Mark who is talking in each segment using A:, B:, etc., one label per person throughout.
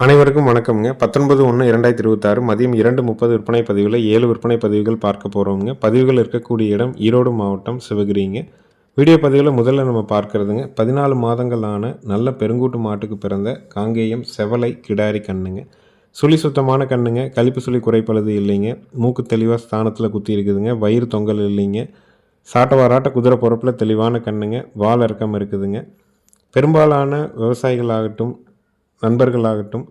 A: அனைவருக்கும் வணக்கம்ங்க. பத்தொன்பது ஒன்று இரண்டாயிரத்தி இருபத்தாறு மதியம் இரண்டு முப்பது விற்பனை பதிவில் ஏழு விற்பனை பதிவுகள் பார்க்க போகிறோம்ங்க பதிவுகள் இருக்கக்கூடிய இடம் ஈரோடு மாவட்டம் சிவகிரிங்க. வீடியோ பதிவில் முதல்ல நம்ம பார்க்கறதுங்க. பதினாலு மாதங்களான நல்ல பெருங்கூட்டு மாட்டுக்கு பிறந்த காங்கேயம் செவலை கிடாரி கண்ணுங்க. சுழி சுத்தமான கண்ணுங்க. கழிப்பு சுழி குறைப்பழுது இல்லைங்க. மூக்கு தெளிவாக ஸ்தானத்தில் குத்தி இருக்குதுங்க. வயிறு தொங்கல் இல்லைங்க. சாட்ட வாராட்ட குதிரை பொறப்பில் தெளிவான கண்ணுங்க. வால் இறக்கம் இருக்குதுங்க. பெரும்பாலான விவசாயிகளாகட்டும் நண்பர்களாகட்டும்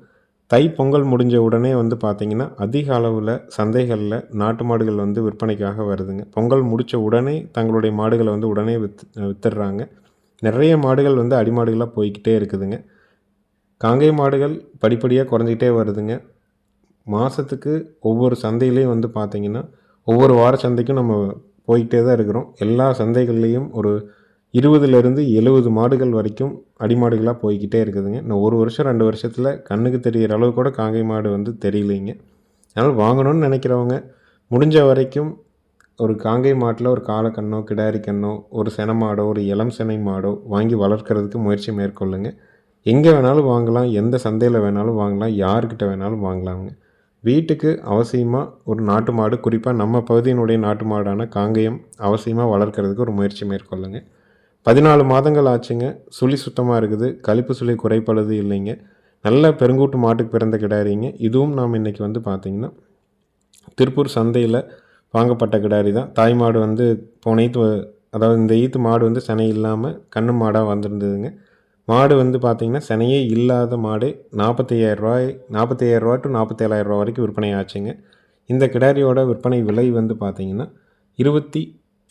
A: தை பொங்கல் முடிஞ்ச உடனே வந்து பார்த்திங்கன்னா அதிக அளவில் சந்தைகளில் நாட்டு மாடுகள் வந்து விற்பனைக்காக வருதுங்க. பொங்கல் முடித்த உடனே தங்களுடைய மாடுகளை வந்து உடனே வித் வித்துடுறாங்க. நிறைய மாடுகள் வந்து அடிமாடுகளாக போய்கிட்டே இருக்குதுங்க. காங்கை மாடுகள் படிப்படியாக குறைஞ்சிக்கிட்டே வருதுங்க. மாதத்துக்கு ஒவ்வொரு சந்தையிலையும் வந்து பார்த்திங்கன்னா ஒவ்வொரு வார சந்தைக்கும் நம்ம போய்கிட்டே தான் இருக்கிறோம். எல்லா சந்தைகள்லேயும் ஒரு இருபதுலேருந்து எழுபது மாடுகள் வரைக்கும் அடிமாடுகளாக போய்கிட்டே இருக்குதுங்க. இன்னும் ஒரு வருஷம் ரெண்டு வருஷத்தில் கண்ணுக்கு தெரிகிற அளவு கூட காங்கை மாடு வந்து தெரியலைங்க. அதனால் வாங்கணும்னு நினைக்கிறவங்க முடிஞ்ச வரைக்கும் ஒரு காங்கை மாட்டில் ஒரு காலக்கண்ணோ கிடாரி கண்ணோ ஒரு சென மாடோ ஒரு இளம் செனை மாடோ வாங்கி வளர்க்குறதுக்கு முயற்சி மேற்கொள்ளுங்க. எங்கே வேணாலும் வாங்கலாம் எந்த சந்தையில் வேணாலும் வாங்கலாம் யார்கிட்ட வேணாலும் வாங்கலாங்க வீட்டுக்கு அவசியமாக ஒரு நாட்டு மாடு குறிப்பாக நம்ம பகுதியினுடைய நாட்டு மாடான காங்கேயம் அவசியமாக வளர்க்குறதுக்கு ஒரு முயற்சி மேற்கொள்ளுங்க. பதினாலு மாதங்கள் ஆச்சுங்க. சுழி சுத்தமாக இருக்குது. கழிப்பு சுழி குறைப்பழுது இல்லைங்க. நல்ல பெருங்கூட்டு மாட்டுக்கு பிறந்த கிடாரிங்க. இதுவும் நாம் இன்றைக்கி வந்து பார்த்திங்கன்னா திருப்பூர் சந்தையில் வாங்கப்பட்ட கிடாரி தான். தாய் மாடு வந்து போன ஈத்து அதாவது இந்த ஈத்து மாடு வந்து சினை இல்லாமல் கண்ணு மாடாக வந்திருந்ததுங்க. மாடு வந்து பார்த்திங்கன்னா சினையே இல்லாத மாடு நாற்பத்தையாயிரரூவாய் நாற்பத்தையாயிரரூவா டு நாற்பத்தேழாயிரரூவா வரைக்கும் விற்பனை ஆச்சுங்க. இந்த கிடாரியோட விற்பனை விலை வந்து பார்த்திங்கன்னா இருபத்தி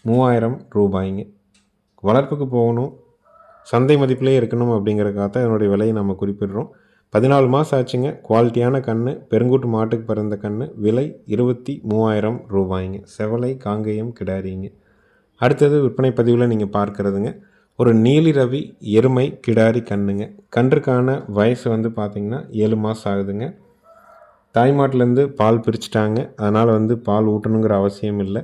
A: மூவாயிரம் ரூபாய்ங்க. வளர்ப்புக்கு போகணும் சந்தை மதிப்பிலே இருக்கணும் அப்படிங்கிறக்காக தான் இதனுடைய விலையை நம்ம குறிப்பிடுறோம். பதினாலு மாதம் ஆச்சுங்க. குவாலிட்டியான கன்று பெருங்கூட்டு மாட்டுக்கு பிறந்த கன்று விலை இருபத்தி மூவாயிரம் ரூபாய்ங்க. செவலை காங்கேயம் கிடாரிங்க. அடுத்தது விற்பனை பதிவில் நீங்கள் பார்க்குறதுங்க. ஒரு நீலி ரவி எருமை கிடாரி கண்ணுங்க. கன்றுக்கான வயசு வந்து பார்த்திங்கன்னா ஏழு மாதம் ஆகுதுங்க. தாய்மாட்டிலேருந்து பால் பிரிச்சுட்டாங்க. அதனால் வந்து பால் ஊட்டணுங்கிற அவசியம் இல்லை.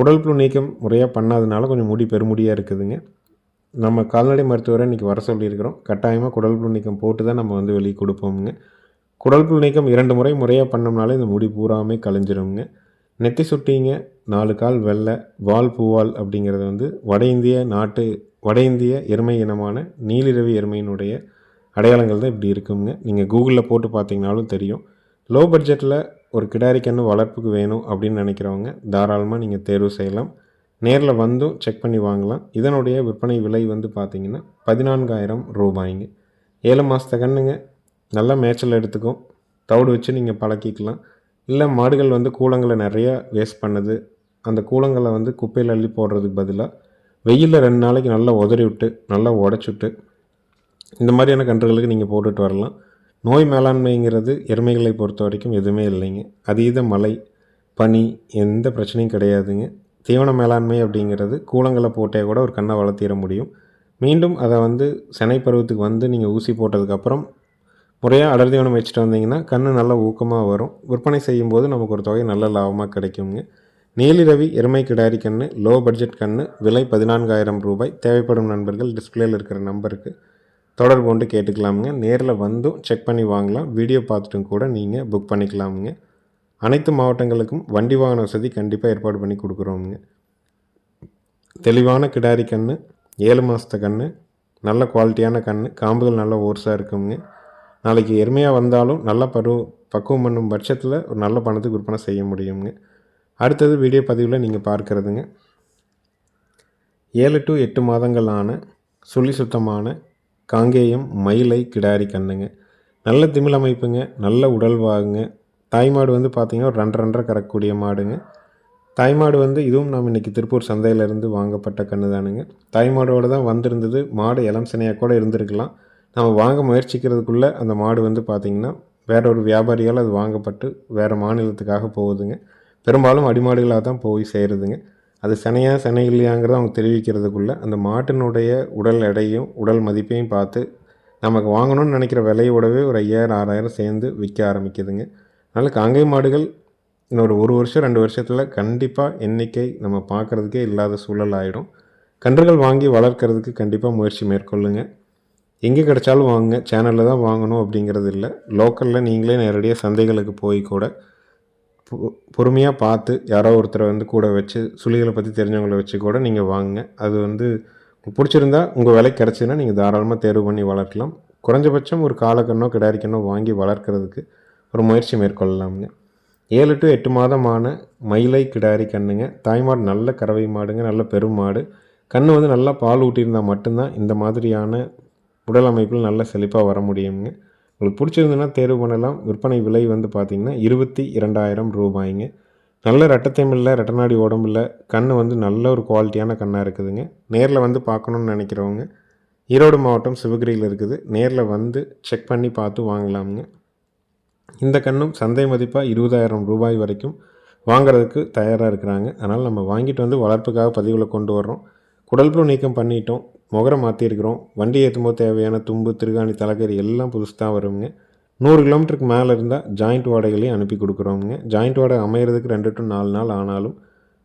A: குடல் புழு நீக்கம் முறையாக பண்ணாதனால கொஞ்சம் முடி பெருமுடியாக இருக்குதுங்க. நம்ம கால்நடை மருத்துவரை இன்றைக்கி வர சொல்லியிருக்கிறோம். கட்டாயமாக குடல் புழு நீக்கம் போட்டு தான் நம்ம வந்து வெளியே கொடுப்போமுங்க. குடல் புழு நீக்கம் இரண்டு முறை முறையாக பண்ணோம்னாலே இந்த முடி பூராமே கலைஞ்சிருங்க நெத்தி சுட்டிங்க நாலு கால் வெள்ளை வால் பூவால் அப்படிங்கிறது வந்து வட இந்திய நாட்டு வட இந்திய எருமை இனமான நீலிரவி எருமையினுடைய அடையாளங்கள் தான் இப்படி இருக்குங்க. நீங்கள் கூகுளில் போட்டு பார்த்தீங்கனாலும் தெரியும். லோ பட்ஜெட்டில் ஒரு கிடாரி கன்று வளர்ப்புக்கு வேணும் அப்படின்னு நினைக்கிறவங்க தாராளமாக நீங்கள் தேர்வு செய்யலாம். நேரில் வந்தும் செக் பண்ணி வாங்கலாம். இதனுடைய விற்பனை விலை வந்து பார்த்திங்கன்னா பதினான்காயிரம் ரூபாய்ங்க. ஏழு மாதத்த கண்ணுங்க. நல்லா மேய்ச்சல் எடுத்துக்கும். தவிடு வச்சு நீங்கள் பழக்கிக்கலாம். இல்லை மாடுகள் வந்து கூலங்களை நிறையா வேஸ்ட் பண்ணுது. அந்த கூலங்களை வந்து குப்பையில் அள்ளி போடுறதுக்கு பதிலாக வெயிலில் ரெண்டு நாளைக்கு நல்லா உதறி விட்டு நல்லா உடச்சிட்டு இந்த மாதிரியான கன்றுகளுக்கு நீங்கள் போட்டுட்டு வரலாம். நோய் மேலாண்மைங்கிறது எருமைகளை பொறுத்த வரைக்கும் எதுவுமே இல்லைங்க. அதீத மழை பனி எந்த பிரச்சனையும் கிடையாதுங்க. தீவன மேலாண்மை அப்படிங்கிறது கூலங்களை போட்டே கூட ஒரு கண்ணை வளர்த்திட முடியும். மீண்டும் அதை வந்து செனை பருவத்துக்கு வந்து நீங்கள் ஊசி போட்டதுக்கப்புறம் முறையாக அடர் தீவனம் வச்சுட்டு வந்தீங்கன்னா கன்று நல்லா ஊக்கமாக வரும். விற்பனை செய்யும்போது நமக்கு ஒரு தொகை நல்ல லாபமாக கிடைக்குங்க. நீலிரவி எருமை கிடாரி கன்று லோ பட்ஜெட் கன்று விலை பதினான்காயிரம் ரூபாய். தேவைப்படும் நண்பர்கள் டிஸ்பிளேயில் இருக்கிற நம்பருக்கு தொடர்பு கொண்டு கேட்டுக்கலாமுங்க. நேரில் வந்தும் செக் பண்ணி வாங்கலாம். வீடியோ பார்த்துட்டும் கூட நீங்கள் புக் பண்ணிக்கலாமுங்க. அனைத்து மாவட்டங்களுக்கும் வண்டி வாகன வசதி கண்டிப்பாக ஏற்பாடு பண்ணி கொடுக்குறோமுங்க. தெளிவான கிடாரி கன்று ஏழு மாதத்து கன்று நல்ல குவாலிட்டியான கன்று காம்புகள் நல்ல ஓர்ஸாக இருக்குங்க நாளைக்கு எருமையாக வந்தாலும் நல்ல பரு பக்குவம் பண்ணும் பட்சத்தில் ஒரு நல்ல பணத்துக்கு விற்பனை செய்ய முடியுங்க அடுத்தது வீடியோ பதிவில் நீங்கள் பார்க்குறதுங்க. ஏழு டு எட்டு மாதங்களான சுழி சுத்தமான காங்கேயம் மயிலை கிடாரி கண்ணுங்க. நல்ல திமிழ் அமைப்புங்க. நல்ல உடல்வாகுங்க. தாய்மாடு வந்து பார்த்திங்கன்னா ஒரு ரெண்டு ரெண்டரை கறக்கக்கூடிய மாடுங்க. தாய்மாடு வந்து இதுவும் நாம் இன்றைக்கி திருப்பூர் சந்தையிலேருந்து வாங்கப்பட்ட கன்று தானுங்க. தாய்மாடோடு தான் வந்திருந்தது. மாடு இளம் சினையாக கூட இருந்திருக்கலாம். நம்ம வாங்க முயற்சிக்கிறதுக்குள்ளே அந்த மாடு வந்து பார்த்திங்கன்னா வேற ஒரு வியாபாரியால் அது வாங்கப்பட்டு வேறு மாநிலத்துக்காக போகுதுங்க. பெரும்பாலும் அடிமாடுகளாக தான் போய் சேருதுங்க. அது சனையா சனை இல்லையாங்கிறத அவங்க தெரிவிக்கிறதுக்குள்ளே அந்த மாட்டினுடைய உடல் எடையும் உடல் மதிப்பையும் பார்த்து நமக்கு வாங்கணும்னு நினைக்கிற விலையோடவே ஒரு ஐயாயிரம் ஆறாயிரம் சேர்ந்து விற்க ஆரம்பிக்குதுங்க. அதனால் காங்கை மாடுகள் இன்னொரு ஒரு வருஷம் ரெண்டு வருஷத்தில் கண்டிப்பாக எண்ணிக்கை நம்ம பார்க்குறதுக்கே இல்லாத சூழல் ஆகிடும் கன்றுகள் வாங்கி வளர்க்குறதுக்கு கண்டிப்பாக முயற்சி மேற்கொள்ளுங்கள் எங்கே கிடைச்சாலும் வாங்குங்க. சேனலில் தான் வாங்கணும் அப்படிங்கிறது இல்லை. லோக்கலில் நீங்களே நேரடியாக சந்தைகளுக்கு போய் கூட பொறுமையாக பார்த்து யாரோ ஒருத்தரை வந்து கூட வச்சு சுழிகளை பற்றி தெரிஞ்சவங்கள வச்சு கூட நீங்கள் வாங்குங்க. அது வந்து பிடிச்சிருந்தா உங்கள் விலை கிடச்சிதுன்னா நீங்கள் தாராளமாக தேர்வு பண்ணி வளர்க்கலாம். குறைஞ்சபட்சம் ஒரு காலக்கண்ணோ கிடாரிக்கண்ணோ வாங்கி வளர்க்குறதுக்கு ஒரு முயற்சி மேற்கொள்ளலாமுங்க. ஏழு டு எட்டு மாதமான மயிலை கிடாரி கண்ணுங்க. தாய்மாடு நல்ல கறவை மாடுங்க நல்ல பெரும் மாடு. கன்று வந்து நல்லா பால் ஊட்டியிருந்தால் மட்டும்தான் இந்த மாதிரியான உடல் அமைப்பில் நல்ல செழிப்பாக வர முடியுங்க உங்களுக்கு பிடிச்சிருந்துன்னா தேர்வு பண்ணலாம். விற்பனை விலை வந்து பார்த்திங்கன்னா இருபத்தி இரண்டாயிரம் ரூபாய்ங்க. நல்ல ரெட்டத்தைமில்ல ரெட்டநாடி உடம்புல கண் வந்து நல்ல ஒரு குவாலிட்டியான கண்ணாக இருக்குதுங்க. நேரில் வந்து பார்க்கணுன்னு நினைக்கிறவங்க ஈரோடு மாவட்டம் சிவகிரியில் இருக்குது. நேரில் வந்து செக் பண்ணி பார்த்து வாங்கலாமுங்க. இந்த கண்ணும் சந்தை மதிப்பாக இருபதாயிரம் ரூபாய் வரைக்கும் வாங்குறதுக்கு தயாராக இருக்கிறாங்க. அதனால் நம்ம வாங்கிட்டு வந்து வளர்ப்புக்காக பதிவில் கொண்டு வர்றோம். குடல்புழு நீக்கம் பண்ணிட்டோம். முகரம் மாற்றிருக்கிறோம் வண்டி ஏற்றும் போது தேவையான தும்பு திருகாணி தலைக்கறி எல்லாம் புதுசு தான் வருங்க. நூறு கிலோமீட்டருக்கு மேலே இருந்தால் ஜாயிண்ட் வாடகைகளையும் அனுப்பி கொடுக்குறோங்க ஜாயிண்ட் வாடகை அமையிறதுக்கு ரெண்டு டு நாலு நாள் ஆனாலும்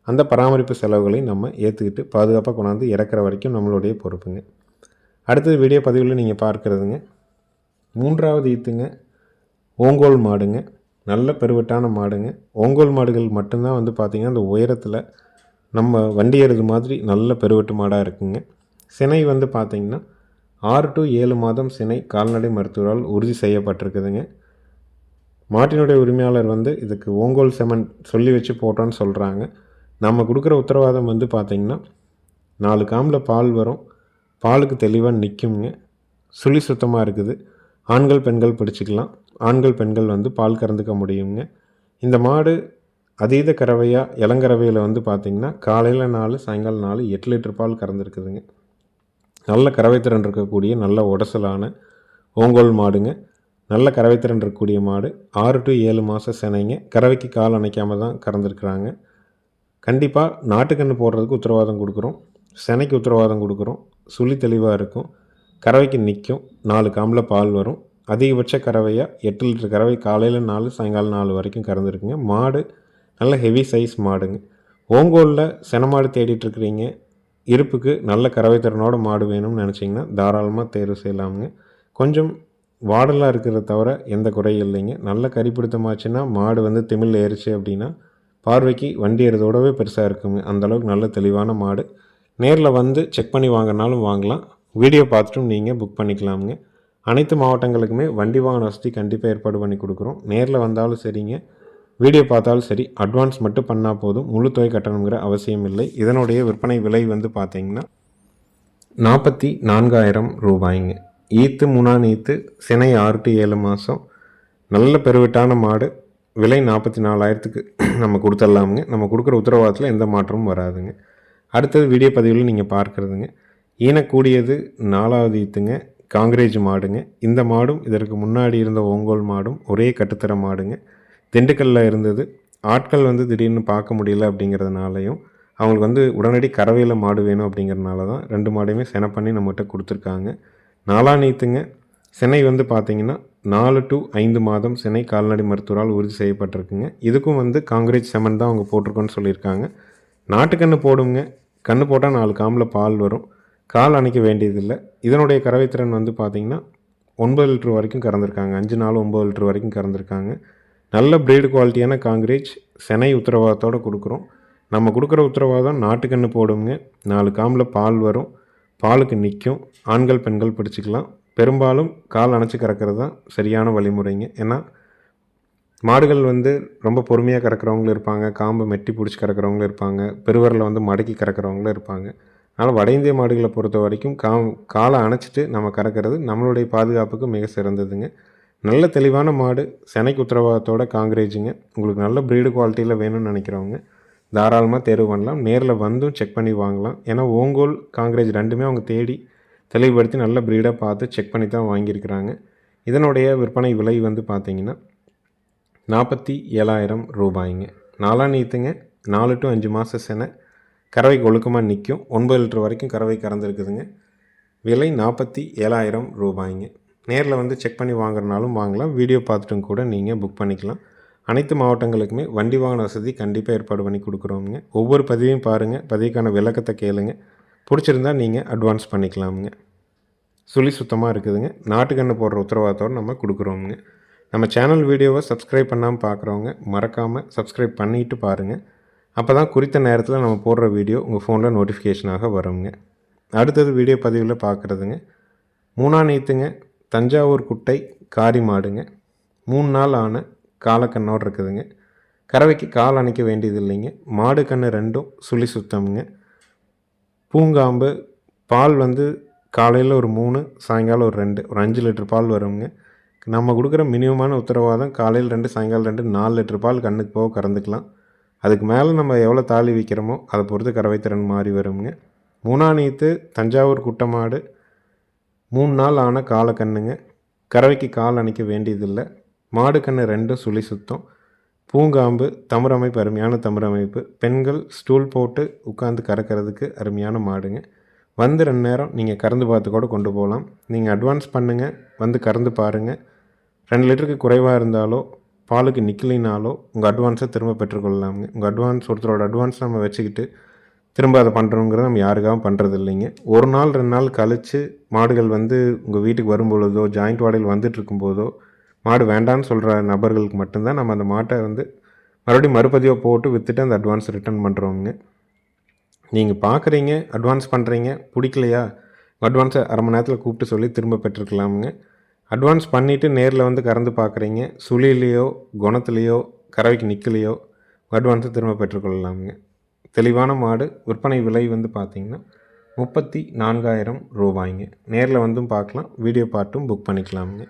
A: அந்த பராமரிப்பு செலவுகளையும் நம்ம ஏற்றுக்கிட்டு பாதுகாப்பாக கொண்டாந்து இறக்குற வரைக்கும் நம்மளுடைய பொறுப்புங்க. அடுத்தது வீடியோ பதிவில் நீங்கள் பார்க்குறதுங்க. மூன்றாவது ஈத்துங்க. ஓங்கோல் மாடுங்க. நல்ல பெருவட்டான மாடுங்க. ஓங்கோல் மாடுகள் மட்டும்தான் வந்து பார்த்திங்கன்னா அந்த உயரத்தில் நம்ம வண்டி ஏறுது மாதிரி நல்ல பெருவெட்டு மாடாக இருக்குங்க. சினை வந்து பார்த்திங்கன்னா ஆறு டு ஏழு மாதம் சினை கால்நடை மருத்துவரால் உறுதி செய்யப்பட்டிருக்குதுங்க. மாட்டினுடைய உரிமையாளர் வந்து இதுக்கு ஓங்கோல் செமன் சொல்லி வச்சு போட்டோன்னு சொல்கிறாங்க நம்ம கொடுக்குற உத்தரவாதம் வந்து பார்த்திங்கன்னா நாலு காம்பில் பால் வரும். பாலுக்கு தெளிவாக நிற்குங்க சுழி சுத்தமாக இருக்குது. ஆண்கள் பெண்கள் பிடிச்சிக்கலாம். ஆண்கள் பெண்கள் வந்து பால் கறந்துக்க முடியுங்க. இந்த மாடு அதீத கறவையாக இளங்கறவையில் வந்து பார்த்திங்கன்னா காலையில் நாலு சாயங்காலம் நாலு எட்டு லிட்டர் பால் கறந்துருக்குதுங்க. நல்ல கறவைத்திறன் இருக்கக்கூடிய நல்ல உடசலான ஓங்கோல் மாடுங்க. நல்ல கறவைத்திறன் இருக்கக்கூடிய மாடு. ஆறு டு ஏழு மாதம் சினைங்க. கறவைக்கு கால் அணைக்காமல் தான் கறந்துருக்குறாங்க. கண்டிப்பாக நாட்டுக்கன்று போடுறதுக்கு உத்தரவாதம் கொடுக்குறோம். சினைக்கு உத்தரவாதம் கொடுக்குறோம். சுழி தெளிவாக இருக்கும். கறவைக்கு நிற்கும் நாலு காம்பில் பால் வரும். அதிகபட்ச கறவையாக எட்டு லிட்டர் கறவை காலையில் நாலு சாயங்காலம் நாலு வரைக்கும் கறந்துருக்குங்க. மாடு நல்ல ஹெவி சைஸ் மாடுங்க. ஓங்கோலில் செனமாடு தேடிட்டுருக்குறீங்க. இருப்புக்கு நல்ல கறவை திறனோட மாடு வேணும்னு நினச்சிங்கன்னா தாராளமாக தேர்வு செய்யலாமுங்க. கொஞ்சம் வாடலாக இருக்கிறத தவிர எந்த குறையும் இல்லைங்க. நல்ல கறி பிடித்தமாச்சுன்னா மாடு வந்து திமிழ் ஏறிச்சு அப்படின்னா பார்வைக்கு வண்டி ஏறதோடவே பெருசாக இருக்குங்க. அந்தளவுக்கு நல்ல தெளிவான மாடு. நேரில் வந்து செக் பண்ணி வாங்கினாலும் வாங்கலாம். வீடியோ பார்த்துட்டும் நீங்கள் புக் பண்ணிக்கலாமுங்க. அனைத்து மாவட்டங்களுக்குமே வண்டி வாகன வசதி கண்டிப்பாக ஏற்பாடு பண்ணி கொடுக்குறோம். நேரில் வந்தாலும் சரிங்க. வீடியோ பார்த்தாலும் சரி அட்வான்ஸ் மட்டும் பண்ணால் போதும். முழு தொகை கட்டணுங்கிற அவசியம் இல்லை. இதனுடைய விற்பனை விலை வந்து பார்த்தீங்கன்னா நாற்பத்தி நான்காயிரம் ரூபாய்ங்க. ஈத்து மூணாம் ஈத்து சினை ஆறு டு ஏழு மாதம் நல்ல பெருவிட்டான மாடு. விலை நாற்பத்தி நாலாயிரத்துக்கு நம்ம கொடுத்துடலாமுங்க. நம்ம கொடுக்குற உத்தரவாதத்தில் எந்த மாற்றமும் வராதுங்க. அடுத்தது வீடியோ பதிவில் நீங்கள் பார்க்குறதுங்க. ஈனக்கூடியது நாலாவது ஈத்துங்க. காங்கிரேஜ் மாடுங்க. இந்த மாடும் இதற்கு முன்னாடி இருந்த ஓங்கோல் மாடும் ஒரே கட்டுத்தர மாடுங்க. திண்டுக்கல்லில் இருந்தது. ஆட்கள் வந்து திடீர்னு பார்க்க முடியல அப்படிங்கிறதுனாலையும் அவங்களுக்கு வந்து உடனடி கறவையில் மாடு வேணும் அப்படிங்கிறதுனால தான் ரெண்டு மாடையுமே செனை பண்ணி நம்மகிட்ட கொடுத்துருக்காங்க. நாலா நீத்துங்க. சென்னை வந்து பார்த்திங்கன்னா நாலு டு ஐந்து மாதம் சென்னை கால்நடை மருத்துவரால் உறுதி செய்யப்பட்டிருக்குங்க. இதுக்கும் வந்து காங்கிரீட் செமன் தான் அவங்க போட்டிருக்கோன்னு சொல்லியிருக்காங்க. நாட்டுக்கன்று போடுங்க. கன்று போட்டால் நாலு காமில் பால் வரும். கால் அணைக்க வேண்டியதில்லை. இதனுடைய கறவைத்திறன் வந்து பார்த்திங்கன்னா ஒன்பது லிட்டர் வரைக்கும் கறந்துருக்காங்க. அஞ்சு நாள் ஒம்பது லிட்டர் வரைக்கும் கறந்துருக்காங்க. நல்ல ப்ரீடு குவாலிட்டியான காங்கிரீட் செனை உத்தரவாதத்தோடு கொடுக்குறோம். நம்ம கொடுக்குற உத்தரவாதம் நாட்டுக்கன்று போடுங்க நாலு காம்பில் பால் வரும். பாலுக்கு நிற்கும் ஆண்கள் பெண்கள் பிடிச்சிக்கலாம். பெரும்பாலும் கால் அணைச்சி கறக்கிறது தான் சரியான வழிமுறைங்க. ஏன்னா மாடுகள் வந்து ரொம்ப பொறுமையாக கறக்கிறவங்களும் இருப்பாங்க. காம்பு மெட்டி பிடிச்சி கறக்கிறவங்களும் இருப்பாங்க. பெருவரில் வந்து மடக்கி கறக்கிறவங்களும் இருப்பாங்க. அதனால் வட இந்திய மாடுகளை பொறுத்த வரைக்கும் கா காலை அணைச்சிட்டு நம்ம கறக்கிறது நம்மளுடைய பாதுகாப்புக்கு மிக சிறந்ததுங்க. நல்ல தெளிவான மாடு செனைக்கு உத்தரவாதத்தோட காங்கிரேஜுங்க. உங்களுக்கு நல்ல ப்ரீடு குவாலிட்டியில் வேணும்னு நினைக்கிறவங்க தாராளமாக தேர்வு பண்ணலாம். நேரில் வந்தும் செக் பண்ணி வாங்கலாம். ஏன்னா ஓங்கோல் காங்கிரேஜ் ரெண்டுமே அவங்க தேடி தெளிவுபடுத்தி நல்ல ப்ரீடாக பார்த்து செக் பண்ணி தான் வாங்கியிருக்கிறாங்க. இதனுடைய விற்பனை விலை வந்து பார்த்திங்கன்னா நாற்பத்தி ஏழாயிரம் ரூபாய்ங்க. நாலாம் நீத்துங்க நாலு டு அஞ்சு மாத செனை. கறவைக்கு ஒழுக்கமாக நிற்கும் ஒன்பது லிட்டர் வரைக்கும் கறவை கறந்துருக்குதுங்க. விலை நாற்பத்தி ஏழாயிரம் ரூபாய்ங்க. நேரில் வந்து செக் பண்ணி வாங்குறனாலும் வாங்கலாம். வீடியோ பார்த்துட்டும் கூட நீங்கள் புக் பண்ணிக்கலாம். அனைத்து மாவட்டங்களுக்குமே வண்டி வாகன வசதி கண்டிப்பாக ஏற்பாடு பண்ணி கொடுக்குறோமுங்க. ஒவ்வொரு பதிவையும் பாருங்கள் பதிவுக்கான விளக்கத்தை கேளுங்க. பிடிச்சிருந்தா நீங்கள் அட்வான்ஸ் பண்ணிக்கலாமுங்க. சுழி சுத்தமாக இருக்குதுங்க. நாட்டுக்கன்று போடுற உத்தரவாதத்தோடு நம்ம கொடுக்குறோமுங்க. நம்ம சேனல் வீடியோவை சப்ஸ்கிரைப் பண்ணாமல் பார்க்குறவங்க மறக்காமல் சப்ஸ்கிரைப் பண்ணிவிட்டு பாருங்கள் அப்போ தான் குறித்த நேரத்தில் நம்ம போடுற வீடியோ உங்கள் ஃபோனில் நோட்டிஃபிகேஷனாக வருங்க. அடுத்தது வீடியோ பதிவில் பார்க்குறதுங்க மூணாம் நீத்துங்க தஞ்சாவூர் குட்டை காரி மாடுங்க. மூணு நாள் ஆன காலக்கண்ணோடு இருக்குதுங்க. கறவைக்கு கால் அணைக்க வேண்டியது இல்லைங்க மாடு கன்று ரெண்டும் சுழி சுத்தம்ங்க. பூங்காம்பு பால் வந்து காலையில் ஒரு மூணு சாயங்காலம் ஒரு ரெண்டு ஒரு அஞ்சு லிட்டர் பால் வருங்க. நம்ம கொடுக்குற மினிமமான உத்தரவாதம் காலையில் ரெண்டு சாயங்காலம் ரெண்டு நாலு லிட்டர் பால் கண்ணுக்கு போக கறந்துக்கலாம். அதுக்கு மேலே நம்ம எவ்வளோ தாலி விற்கிறோமோ அதை பொறுத்து கறவை திறன் மாறி வருங்க. மூணாணித்து தஞ்சாவூர் குட்டமாடு மூணு நாள் ஆன காலக்கண்ணுங்க கறவைக்கு கால் அணைக்க வேண்டியதில்லை. மாடு கன்று ரெண்டும் சுழி சுத்தம். பூங்காம்பு தமிழமைப்பு அருமையான தமிழமைப்பு பெண்கள் ஸ்டூல் போட்டு உட்காந்து கறக்கிறதுக்கு அருமையான மாடுங்க. வந்து ரெண்டு நேரம் நீங்கள் கறந்து பார்த்து கூட கொண்டு போகலாம். நீங்கள் அட்வான்ஸ் பண்ணுங்கள் வந்து கறந்து பாருங்கள் ரெண்டு லிட்டருக்கு குறைவாக இருந்தாலோ பாலுக்கு நிற்கலினாலோ உங்கள் அட்வான்ஸை திரும்ப பெற்றுக்கொள்ளலாமுங்க. உங்கள் அட்வான்ஸ் ஒருத்தரோட அட்வான்ஸ் நம்ம வச்சுக்கிட்டு திரும்ப அதை பண்ணுறோங்கிறத நம்ம யாருக்காகவும் பண்ணுறது இல்லைங்க ஒரு நாள் ரெண்டு நாள் கழித்து மாடுகள் வந்து உங்கள் வீட்டுக்கு வரும்பொழுதோ ஜாயிண்ட் வாடகையில் வந்துட்டு இருக்கும்போதோ மாடு வேண்டான்னு சொல்கிற நபர்களுக்கு மட்டும்தான் நம்ம அந்த மாட்டை வந்து மறுபடியும் மறுபதிவாக போட்டு விற்றுட்டு அந்த அட்வான்ஸ் ரிட்டர்ன் பண்ணுறோங்க நீங்கள் பார்க்குறீங்க அட்வான்ஸ் பண்ணுறீங்க பிடிக்கலையா? அட்வான்ஸை அரை மணி நேரத்தில் கூப்பிட்டு சொல்லி திரும்ப பெற்றுக்கலாமுங்க. அட்வான்ஸ் பண்ணிவிட்டு நேரில் வந்து கறந்து பார்க்குறீங்க சுழிலையோ குணத்துலேயோ கறவைக்கு நிற்கலையோ அட்வான்ஸை திரும்ப பெற்றுக்கொள்ளலாமுங்க. தெளிவான மாடு. விற்பனை விலை வந்து பார்த்திங்கன்னா முப்பத்தி நான்காயிரம் ரூபாய்ங்க. நேரில் வந்தும் பார்க்கலாம். வீடியோ பார்ட்டும் புக் பண்ணிக்கலாமுங்க.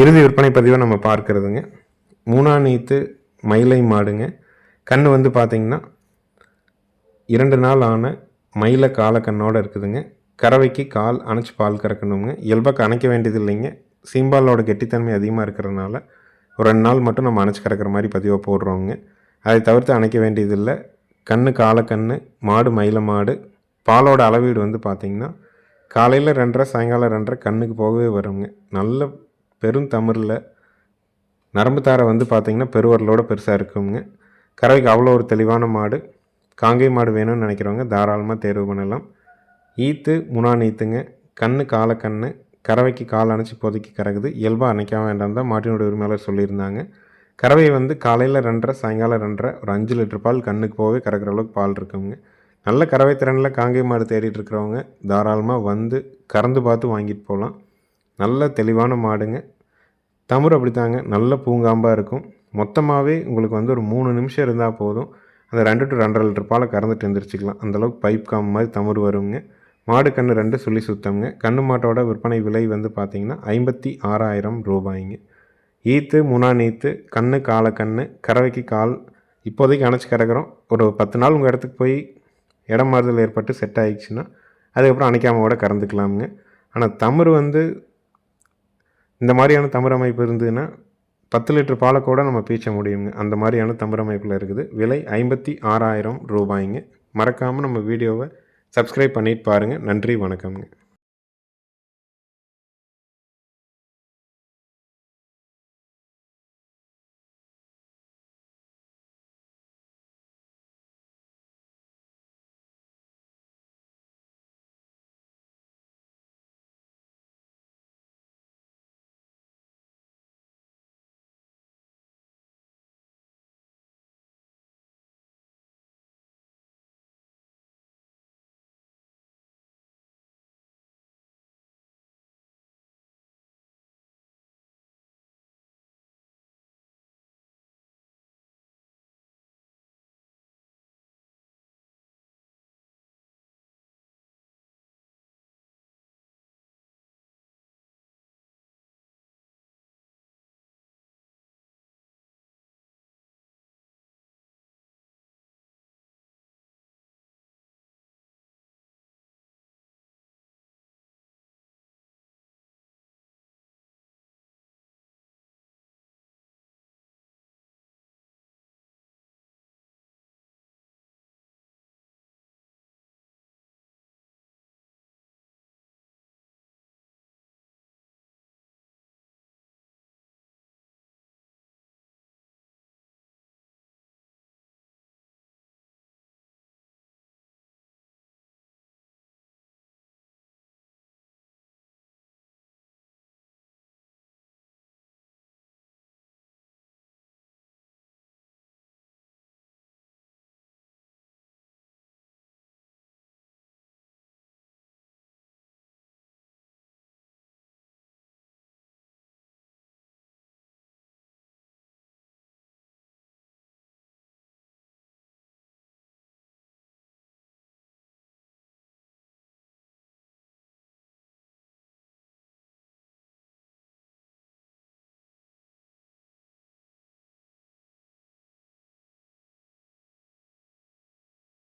A: இறுதி விற்பனை பதிவை நம்ம பார்க்கறதுங்க. மூணா நீத்து மயிலை மாடுங்க. கண் வந்து பார்த்திங்கன்னா இரண்டு நாள் ஆன மயில கால கண்ணோடு இருக்குதுங்க. கறவைக்கு கால் அணைச்சி பால் கறக்கணுங்க. இயல்பாக அணைக்க வேண்டியது இல்லைங்க. சீம்பாலோட கெட்டித்தன்மை அதிகமாக இருக்கிறதுனால ஒரு ரெண்டு நாள் மட்டும் நம்ம அணைச்சி கறக்கிற மாதிரி பதிவாக போடுறோங்க. அதை தவிர்த்து அணைக்க வேண்டியதில்லை கண்ணு காலக்கண்ணு மாடு மயில மாடு பாலோட அளவீடு வந்து பார்த்திங்கன்னா காலையில் ரெண்டரை சாயங்காலம் ரெண்டரை கண்ணுக்கு போகவே வருங்க. நல்ல பெரும் தமிழில் நரம்பு தாரை வந்து பார்த்திங்கன்னா பெருவரலோட பெருசாக இருக்குங்க. கறவைக்கு அவ்வளோ ஒரு தெளிவான மாடு. காங்கை மாடு வேணும்னு நினைக்கிறவங்க தாராளமாக தேர்வு பண்ணலாம். ஈத்து முனான் ஈத்துங்க கண்ணு காலக்கண்ணு கறவைக்கு கால் அணைச்சி இப்போதைக்கு கறக்குது. இயல்பாக அணைக்க வேண்டாம் தான் மாட்டினுடைய உரிமையாளர் சொல்லியிருந்தாங்க. கறவை வந்து காலையில் ரெண்டரை சாயங்காலம் ரெண்டரை ஒரு அஞ்சு லிட்டர் பால் கண்ணுக்கு போகவே கறக்கிற அளவுக்கு பால் இருக்குங்க. நல்ல கறவை திறனில் காங்கை மாடு தேடிட்டு இருக்கிறவங்க தாராளமாக வந்து கறந்து பார்த்து வாங்கிட்டு போகலாம். நல்ல தெளிவான மாடுங்க. தமிழ் அப்படித்தாங்க நல்ல பூங்காம்பாக இருக்கும். மொத்தமாகவே உங்களுக்கு வந்து ஒரு மூணு நிமிஷம் இருந்தால் போதும். அந்த ரெண்டு டு ரெண்டரை லிட்டர் பாலை கறந்துட்டு எழுந்திரிச்சிக்கலாம் அந்தளவுக்கு பைப் காம்பு மாதிரி தமிழ் வருங்க. மாடு கன்று ரெண்டு சொல்லி சுத்தம்ங்க. கண்ணு மாட்டோட விற்பனை விலை வந்து பார்த்திங்கன்னா ஐம்பத்தி ஆறாயிரம் ரூபாய்ங்க. ஈத்து முனா நீத்து கண்ணு காலை கண்ணு கறவைக்கு கால். இப்போதைக்கு அணைச்சி கறக்குறோம். ஒரு பத்து நாள் உங்கள் இடத்துக்கு போய் இடம் மாறுதல் ஏற்பட்டு செட் ஆகிடுச்சுன்னா அதுக்கப்புறம் அணைக்காமல் கூட கறந்துக்கலாமுங்க. ஆனால் தமிழ் வந்து இந்த மாதிரியான தமிழ் அமைப்பு இருந்ததுன்னா பத்து லிட்டர் பாலை கூட நம்ம பீச்ச முடியுங்க. அந்த மாதிரியான தமிழ் அமைப்பில் இருக்குது. விலை ஐம்பத்தி ஆறாயிரம் ரூபாய்ங்க. மறக்காமல் நம்ம வீடியோவை சப்ஸ்கிரைப் பண்ணிட்டு பாருங்கள் நன்றி வணக்கம்ங்க.